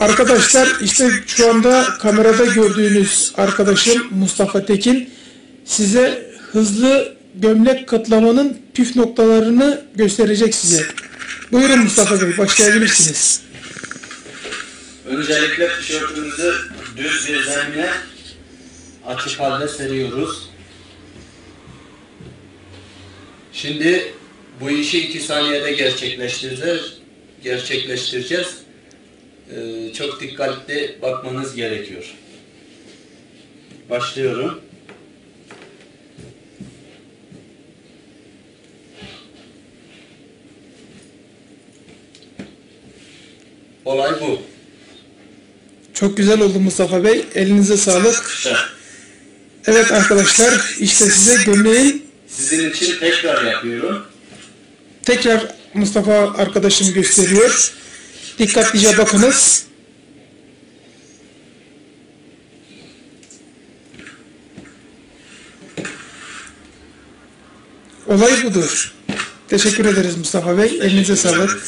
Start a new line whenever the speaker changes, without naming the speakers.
Arkadaşlar işte şu anda kamerada gördüğünüz arkadaşım Mustafa Tekin size hızlı gömlek katlamanın püf noktalarını gösterecek size. Buyurun Mustafa Bey başlayabilirsiniz.
Öncelikle tişörtümüzü düz bir zemine açık halde seriyoruz. Şimdi bu işi iki saniyede gerçekleştireceğiz. Gerçekleştireceğiz. Ee, çok dikkatli bakmanız gerekiyor. Başlıyorum. Olay bu.
Çok güzel oldu Mustafa Bey. Elinize sağlık. Evet arkadaşlar işte size gömleğin
Sizin için tekrar yapıyorum.
tekrar Mustafa arkadaşım gösteriyor. Dikkatlice bakınız. Olay budur. Teşekkür ederiz Mustafa Bey. Elinize sağlık.